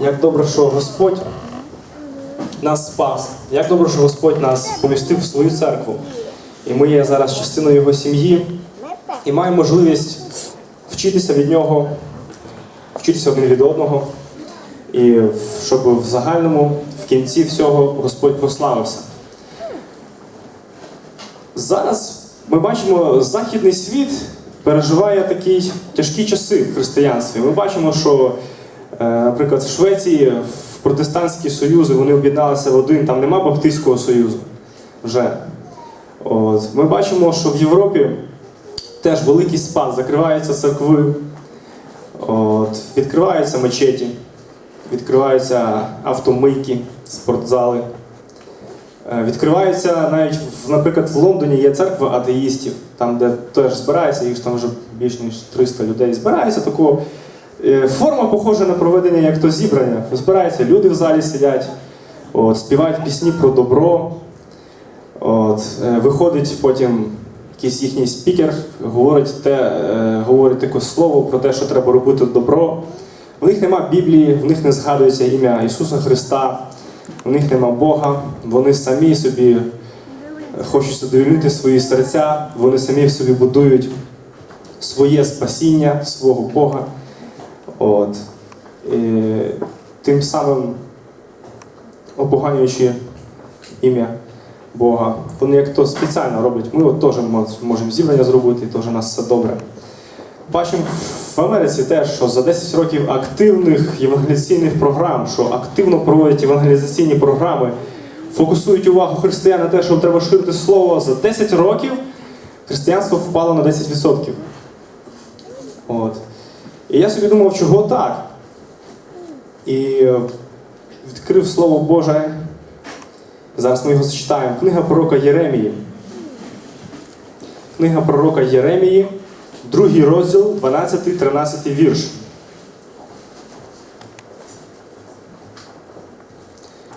Як добре, що Господь нас спас, як добре, що Господь нас помістив в свою церкву. І ми є зараз частиною Його сім'ї і маємо можливість вчитися від нього, вчитися один від одного, і щоб в загальному, в кінці всього Господь прославився. Зараз ми бачимо, західний світ переживає такі тяжкі часи в християнстві. Ми бачимо, що, наприклад, в Швеції в протестантські союзи вони об'єдналися в один, там нема Баптистського союзу вже. От. Ми бачимо, що в Європі теж великий спад, закриваються церкви, от. відкриваються мечеті, відкриваються автомийки, спортзали. Е, Відкриваються навіть, наприклад, в Лондоні є церква атеїстів, там, де теж збирається, їх там вже більш ніж 300 людей. Збирається тако. Е, Форма похожа на проведення як то зібрання. Збираються люди в залі сидять, от, співають пісні про добро. От, е, виходить потім якийсь їхній спікер, говорить, те, е, говорить таке слово про те, що треба робити добро. У них нема Біблії, в них не згадується ім'я Ісуса Христа, у них нема Бога, вони самі собі хочуть задовольнити свої серця, вони самі в собі будують своє спасіння, свого Бога. От. І, тим самим опоганюючи ім'я Бога. Вони як то спеціально роблять. Ми от теж можемо зібрання зробити, теж у нас все добре. Бачимо в Америці теж, що за 10 років активних євангелізаційних програм, що активно проводять євангелізаційні програми, фокусують увагу християн на те, що треба ширити слово за 10 років, християнство впало на 10%. От. І я собі думав, чого так? І е, відкрив Слово Боже. Зараз ми його зачитаємо. Книга пророка Єремії. Книга пророка Єремії, другий розділ, 12-13 вірш.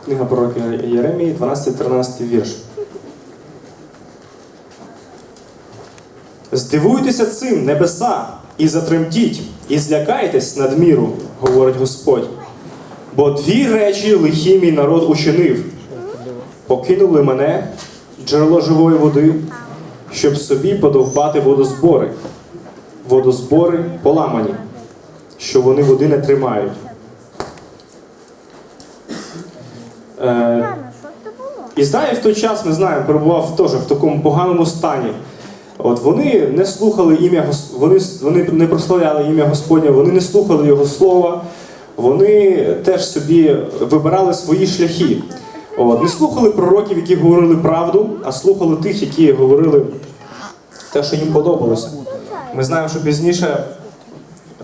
Книга пророка Єремії, 12-13 вірш. Здивуйтеся цим, небеса, і затремтіть, і злякайтесь надміру, говорить Господь. Бо дві речі лихі мій народ учинив. Покинули мене, джерело живої води, щоб собі подовбати водозбори. Водозбори поламані, що вони води не тримають. Е, Ізраїль в той час, ми знаємо, перебував теж в такому поганому стані. От вони не слухали ім'я вони, вони не прославляли ім'я Господнє, вони не слухали Його слова, вони теж собі вибирали свої шляхи. От, не слухали пророків, які говорили правду, а слухали тих, які говорили те, що їм подобалося. Ми знаємо, що пізніше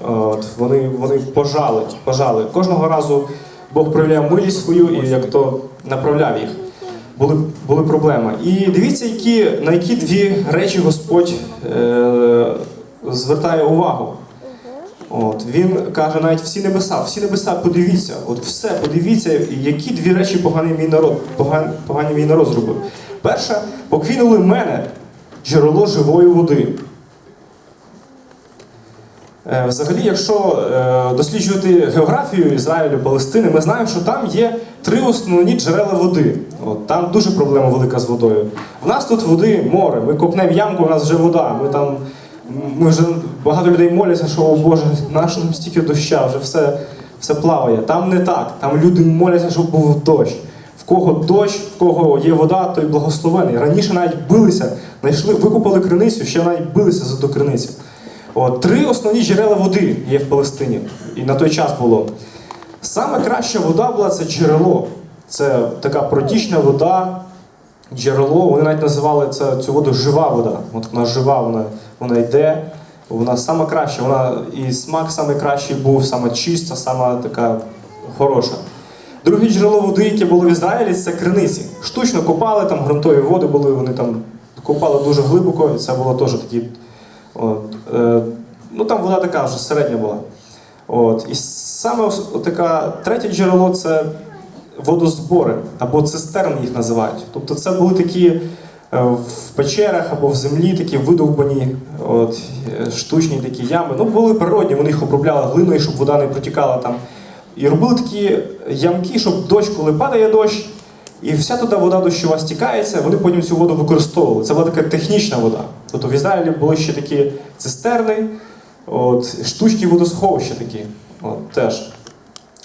от, вони, вони пожали, пожали. Кожного разу Бог проявляв милість свою і як то направляв їх. Були, були проблеми. І дивіться, які, на які дві речі Господь е, звертає увагу. От, він каже навіть всі небеса, всі небеса, подивіться, от все, подивіться, які дві речі поганий мій народ, поган, поганий мій народ зробив. Перша, покинули мене джерело живої води. Е, Взагалі, якщо е, досліджувати географію Ізраїлю, Палестини, ми знаємо, що там є три основні джерела води. От, там дуже проблема велика з водою. В нас тут води море. Ми копнемо ямку, у нас вже вода. Ми там ми вже багато людей моляться, що о Боже, наш стільки доща, вже все, все плаває. Там не так. Там люди моляться, щоб був дощ. В кого дощ, в кого є вода, той благословений. Раніше навіть билися, знайшли, викупали криницю, ще навіть билися за ту криницю. От, три основні джерела води є в Палестині, і на той час було. Саме краща вода була це джерело. Це така протічна вода, джерело. Вони навіть називали це, цю воду жива вода. От вона жива, вона, вона йде, вона сама краща, вона і смак саме кращий був, саме чиста, сама така хороша. Друге джерело води, яке було в Ізраїлі, це криниці. Штучно копали, там ґрунтові води були, вони там копали дуже глибоко, і це було теж такі. От, е, ну там вода така вже середня була. От, і саме така третє джерело це водозбори або цистерни їх називають. Тобто це були такі е, в печерах або в землі такі видовбані от, штучні такі ями. Ну, були природні, вони їх обробляли глиною, щоб вода не протікала там. і робили такі ямки, щоб дощ, коли падає дощ, і вся туди вода дощова стікається, вони потім цю воду використовували. Це була така технічна вода. Тобто в Ізраїлі були ще такі цистерни, от, штучні водосховища такі. От, теж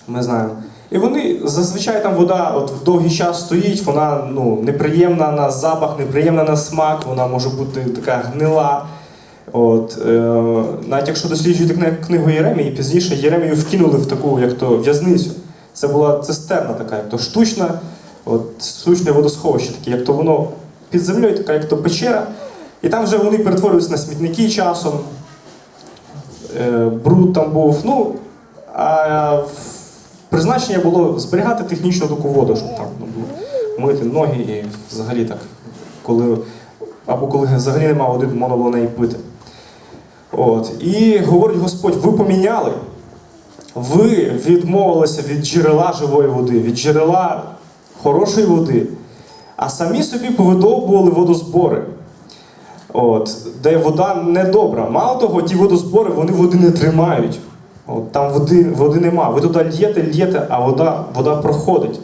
ми знаємо. І вони зазвичай там вода от, довгий час стоїть, вона ну, неприємна на запах, неприємна на смак, вона може бути така гнила. От, е, навіть якщо досліджуєте книгу Єремії, пізніше Єремію вкинули в таку як то в'язницю. Це була цистерна така, як то штучна, от, штучне водосховище, таке, як то воно під землею, така як то печера. І там вже вони перетворюються на смітники часом. Е, бруд там був. Ну, а призначення було зберігати технічну таку воду, щоб там ну, мити ноги і взагалі так, коли, або коли взагалі немає води, можна було неї пити. От. І говорить Господь, ви поміняли, ви відмовилися від джерела живої води, від джерела хорошої води, а самі собі повидовбували водозбори. От, де вода недобра. Мало того, ті водозбори вони води не тримають. От, там води, води нема. Ви туди л'єте, л'єте, а вода, вода проходить.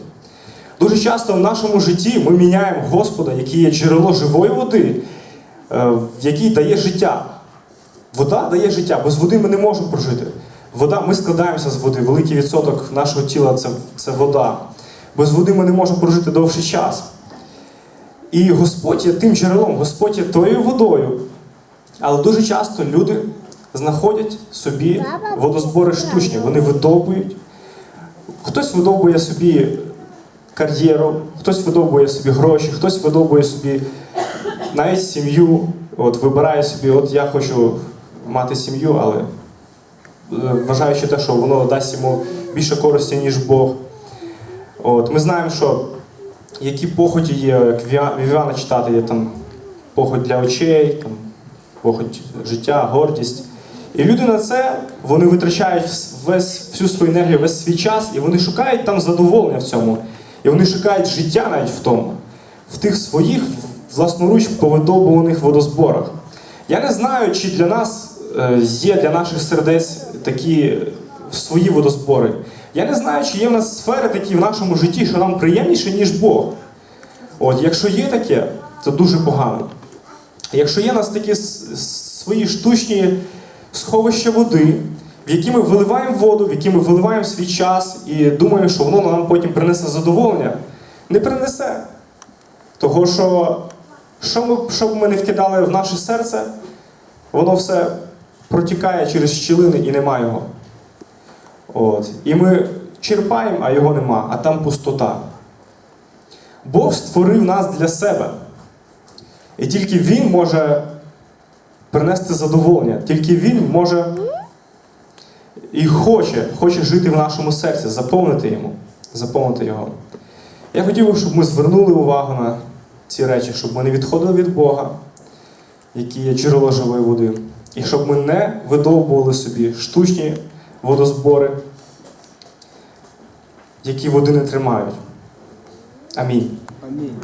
Дуже часто в нашому житті ми міняємо Господа, який є джерело живої води, е, який дає життя. Вода дає життя. Без води ми не можемо прожити. Вода, ми складаємося з води. Великий відсоток нашого тіла це, це вода. Без води ми не можемо прожити довший час. І Господь є тим джерелом, Господь є тою водою. Але дуже часто люди знаходять собі водозбори штучні, вони видовбують. Хтось видовбує собі кар'єру, хтось видовбує собі гроші, хтось видовбує собі навіть сім'ю. От вибирає собі, от я хочу мати сім'ю, але е, вважаючи те, що воно дасть йому більше користі, ніж Бог. От, ми знаємо, що які похоті є, як Віа- Вівіана читати, є там похоть для очей, там, похоть життя, гордість. І люди на це вони витрачають весь, всю свою енергію, весь свій час, і вони шукають там задоволення в цьому. І вони шукають життя навіть в тому, в тих своїх власноруч повидовбуваних водозборах. Я не знаю, чи для нас е, є для наших сердець такі свої водозбори. Я не знаю, чи є в нас сфери такі в нашому житті, що нам приємніше, ніж Бог. От, якщо є таке, це дуже погано. Якщо є в нас такі свої штучні сховища води, в які ми виливаємо воду, в які ми виливаємо свій час і думаємо, що воно нам потім принесе задоволення, не принесе. Того, що що, ми, що б ми не вкидали в наше серце, воно все протікає через щілини і нема його. От. І ми черпаємо, а його нема, а там пустота. Бог створив нас для себе. І тільки Він може принести задоволення, тільки Він може і хоче, хоче жити в нашому серці, заповнити йому, заповнити його. Я хотів би, щоб ми звернули увагу на ці речі, щоб ми не відходили від Бога, який є джерело живої води, і щоб ми не видовбували собі штучні водозбори, які води не тримають. Амінь. Амінь.